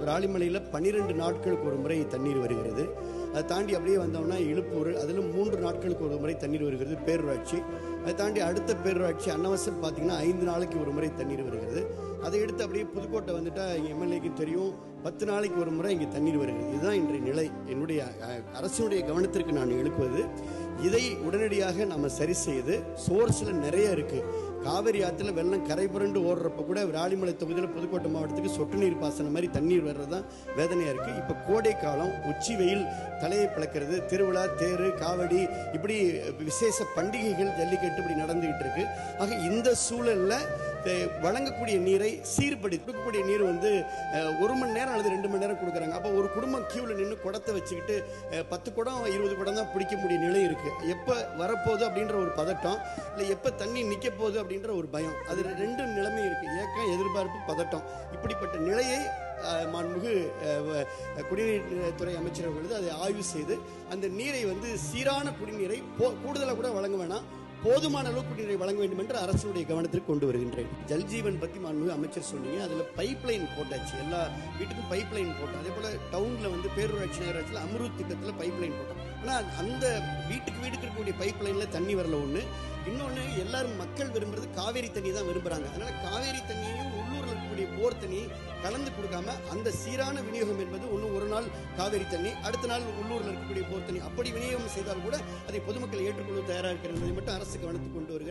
விராலிமலையில் பன்னிரெண்டு நாட்களுக்கு ஒரு முறை தண்ணீர் வருகிறது. அதை தாண்டி அப்படியே வந்தோம்னா இழுப்பூர் அதில் மூன்று நாட்களுக்கு ஒரு முறை தண்ணீர் வருகிறது பேரூராட்சி. அதை தாண்டி அடுத்த பேரூராட்சி அன்னவசம் பார்த்தீங்கன்னா ஐந்து நாளைக்கு ஒரு முறை தண்ணீர் வருகிறது. அதை எடுத்து அப்படியே புதுக்கோட்டை வந்துட்டா எம்எல்ஏக்கு தெரியும் பத்து நாளைக்கு ஒரு முறை இங்கே தண்ணீர் வருகிறது. இதுதான் இன்றைய நிலை. என்னுடைய அரசினுடைய கவனத்திற்கு நான் எழுப்புவது. இதை உடனடியாக நம்ம சரி செய்து சோர்ஸில் நிறைய இருக்குது காவிரி ஆற்றுல வெள்ளம் கரை புரண்டு ஓடுறப்ப கூட விராலிமலை தொகுதியில் புதுக்கோட்டை மாவட்டத்துக்கு சொட்டு நீர் பாசனம் மாதிரி தண்ணீர் வர்றது தான் வேதனையாக இருக்குது இப்போ கோடை காலம் உச்சி வெயில் தலையை பிளக்கிறது திருவிழா தேர் காவடி இப்படி விசேஷ பண்டிகைகள் ஜல்லிக்கட்டு இப்படி நடந்துகிட்டு இருக்கு. ஆக இந்த சூழலில் வழங்கக்கூடிய நீரை சீர்படி கொடுக்கக்கூடிய நீர் வந்து ஒரு மணி நேரம் அல்லது ரெண்டு மணி நேரம் கொடுக்குறாங்க. அப்போ ஒரு குடும்பம் கியூவில் நின்று குடத்தை வச்சுக்கிட்டு பத்து குடம் இருபது குடம் தான் பிடிக்க முடிய நிலை இருக்கு. எப்போ வரப்போகுது அப்படின்ற ஒரு பதட்டம் இல்லை எப்போ தண்ணி நிற்க போகுது அப்படின்ற ஒரு பயம். அது ரெண்டு நிலைமை இருக்கு. ஏக்கம் எதிர்பார்ப்பு பதட்டம். இப்படிப்பட்ட நிலையை அஹ், மாண்புமிகு குடிநீர் துறை அமைச்சர் அவர்கள் அதை ஆய்வு செய்து அந்த நீரை வந்து சீரான குடிநீரை போ- கூடுதலாக கூட வழங்க வேணாம். போதுமான அளவு குடிநீரை வழங்க வேண்டும் என்று அரசுடைய கவனத்திற்கு கொண்டு வருகின்றேன். ஜல்ஜீவன் பற்றி மாண்புமிகு அமைச்சர் சொன்னீங்க. அதில் பைப் லைன் போட்டாச்சு. எல்லா வீட்டுக்கும் பைப் லைன் போட்டோம். அதே போல் டவுனில் வந்து பேரூராட்சி நகராட்சியில் அமருத் திட்டத்தில் பைப் லைன் போட்டோம். ஆனால் அந்த வீட்டு வீட்டுக்கு இருக்கக்கூடிய பைப் லைன்ல தண்ணி வரல ஒண்ணு. இன்னொன்னு எல்லாரும் மக்கள் விரும்புறது காவேரி தண்ணி தான் விரும்புறாங்க. அதனால காவேரி தண்ணியையும் உள்ளூர்ல இருக்கக்கூடிய போர் தண்ணி கலந்து கொடுக்காம அந்த சீரான விநியோகம் என்பது ஒன்று ஒரு நாள் காவேரி தண்ணி அடுத்த நாள் உள்ளூரில் இருக்கக்கூடிய போர் தண்ணி. அப்படி விநியோகம் செய்தால் கூட அதை பொதுமக்கள் ஏற்றுக்கொள்ள தயாராக இருக்கிறது மட்டும் அரசு கவனத்துக்கு கொண்டு வருகிறேன்.